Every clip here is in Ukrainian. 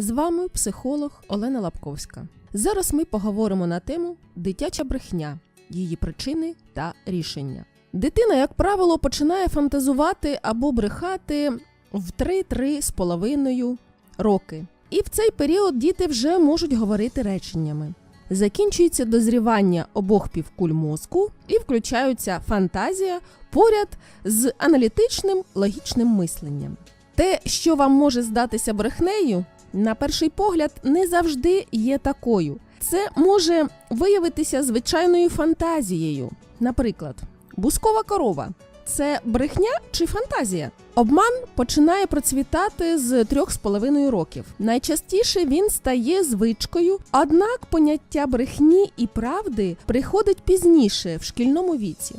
З вами психолог Олена Лапковська. Зараз ми поговоримо на тему дитяча брехня, її причини та рішення. Дитина, як правило, починає фантазувати або брехати в 3-3 з половиною роки. І в цей період діти вже можуть говорити реченнями. Закінчується дозрівання обох півкуль мозку і включаються фантазія поряд з аналітичним логічним мисленням. Те, що вам може здатися брехнею, на перший погляд не завжди є такою. Це може виявитися звичайною фантазією. Наприклад, бускова корова це брехня чи фантазія? Обман починає процвітати з трьох з половиною років. Найчастіше він стає звичкою, однак поняття брехні і правди приходить пізніше в шкільному віці.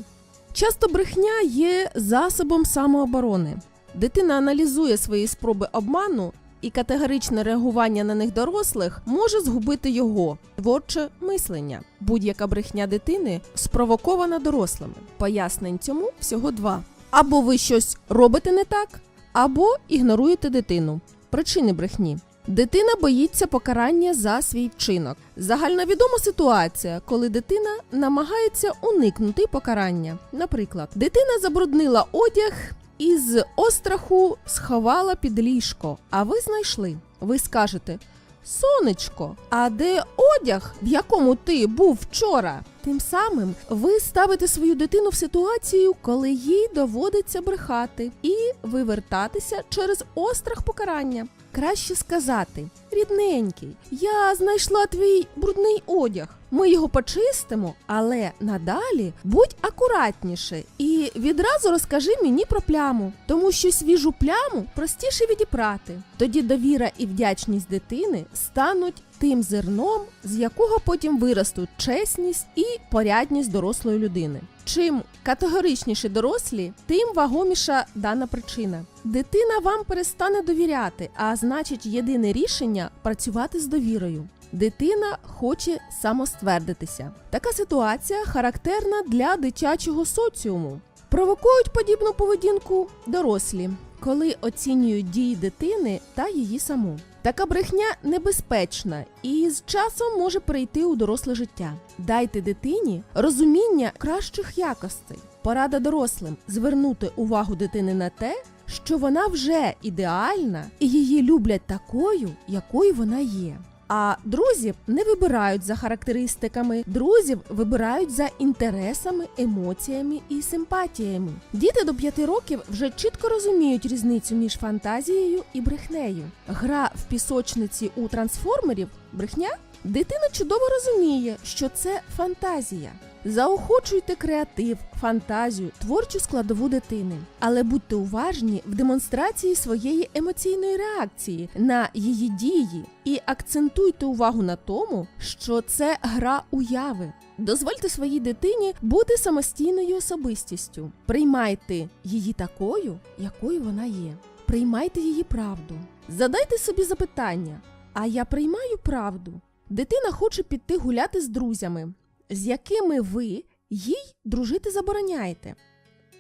Часто брехня є засобом самооборони. Дитина аналізує свої спроби обману, і категоричне реагування на них дорослих може згубити його творче мислення. Будь-яка брехня дитини спровокована дорослими. Пояснень цьому всього два: або ви щось робите не так, або ігноруєте дитину. Причини брехні. Дитина боїться покарання за свій вчинок. Загальновідома ситуація, коли дитина намагається уникнути покарання. Наприклад, дитина забруднила одяг і з остраху сховала під ліжко, а ви знайшли. Ви скажете: Сонечко, а де одяг, в якому ти був вчора? Тим самим ви ставите свою дитину в ситуацію, коли їй доводиться брехати і вивертатися через острах покарання. Краще сказати: рідненький, я знайшла твій брудний одяг. Ми його почистимо, але надалі будь акуратніше і відразу розкажи мені про пляму, тому що свіжу пляму простіше відіпрати. Тоді довіра і вдячність дитини стануть тим зерном, з якого потім виростуть чесність і порядність дорослої людини. Чим категоричніші дорослі, тим вагоміша дана причина. Дитина вам перестане довіряти, а значить, єдине рішення працювати з довірою. Дитина хоче самоствердитися. Така ситуація характерна для дитячого соціуму. Провокують подібну поведінку дорослі, коли оцінюють дії дитини та її саму. Така брехня небезпечна і з часом може прийти у доросле життя. Дайте дитині розуміння кращих якостей. Порада дорослим звернути увагу дитини на те, що вона вже ідеальна і її люблять такою, якою вона є. А друзів не вибирають за характеристиками, друзів вибирають за інтересами, емоціями і симпатіями. Діти до 5 років вже чітко розуміють різницю між фантазією і брехнею. Гра в пісочниці у трансформерів брехня. Дитина чудово розуміє, що це фантазія. Заохочуйте креатив, фантазію, творчу складову дитини, але будьте уважні в демонстрації своєї емоційної реакції на її дії і акцентуйте увагу на тому, що це гра уяви. Дозвольте своїй дитині бути самостійною особистістю. Приймайте її такою, якою вона є. Приймайте її правду. Задайте собі запитання: а я приймаю правду? Дитина хоче піти гуляти з друзями, з якими ви їй дружити забороняєте.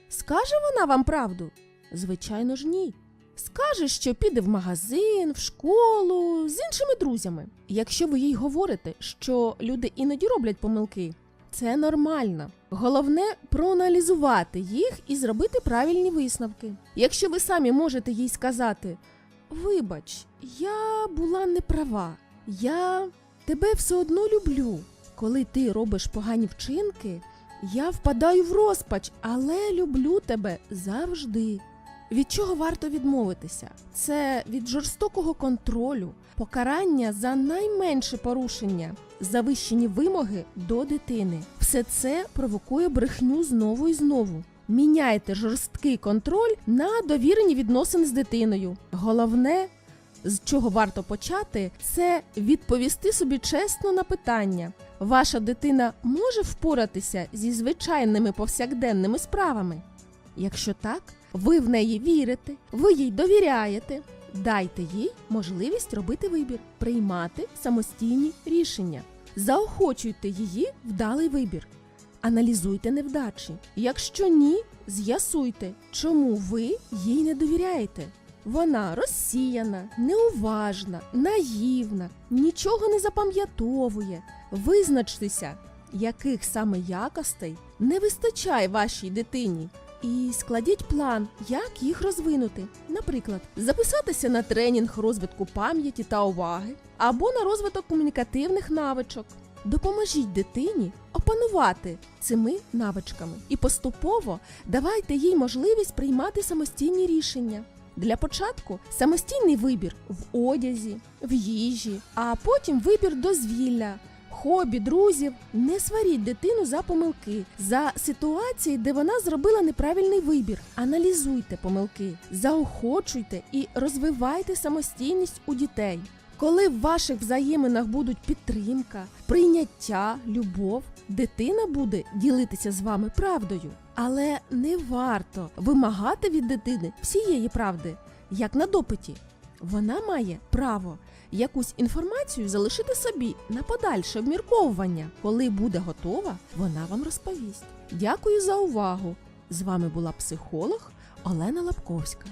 Скаже вона вам правду? Звичайно ж, ні. Скаже, що піде в магазин, в школу з іншими друзями. Якщо ви їй говорите, що люди іноді роблять помилки, це нормально. Головне проаналізувати їх і зробити правильні висновки. Якщо ви самі можете їй сказати: Вибач, я була неправа, я тебе все одно люблю. Коли ти робиш погані вчинки, я впадаю в розпач, але люблю тебе завжди. Від чого варто відмовитися? Це від жорстокого контролю, покарання за найменше порушення, завищені вимоги до дитини. Все це провокує брехню знову і знову. Міняйте жорсткий контроль на довірені відносини з дитиною. Головне, з чого варто почати, це відповісти собі чесно на питання. Ваша дитина може впоратися зі звичайними повсякденними справами? Якщо так, ви в неї вірите, ви їй довіряєте. Дайте їй можливість робити вибір, приймати самостійні рішення. Заохочуйте її вдалий вибір. Аналізуйте невдачі. Якщо ні, з'ясуйте, чому ви їй не довіряєте. Вона розсіяна, неуважна, наївна, нічого не запам'ятовує. Визначтеся, яких саме якостей не вистачає вашій дитині. І складіть план, як їх розвинути. Наприклад, записатися на тренінг розвитку пам'яті та уваги або на розвиток комунікативних навичок. Допоможіть дитині опанувати цими навичками і поступово давайте їй можливість приймати самостійні рішення. Для початку самостійний вибір в одязі, в їжі, а потім вибір дозвілля, хобі, друзів. Не сваріть дитину за помилки, за ситуації, де вона зробила неправильний вибір. Аналізуйте помилки, заохочуйте і розвивайте самостійність у дітей. Коли в ваших взаєминах будуть підтримка, прийняття, любов, дитина буде ділитися з вами правдою. Але не варто вимагати від дитини всієї правди, як на допиті. Вона має право якусь інформацію залишити собі на подальше обмірковування. Коли буде готова, вона вам розповість. Дякую за увагу! З вами була психолог Олена Лапковська.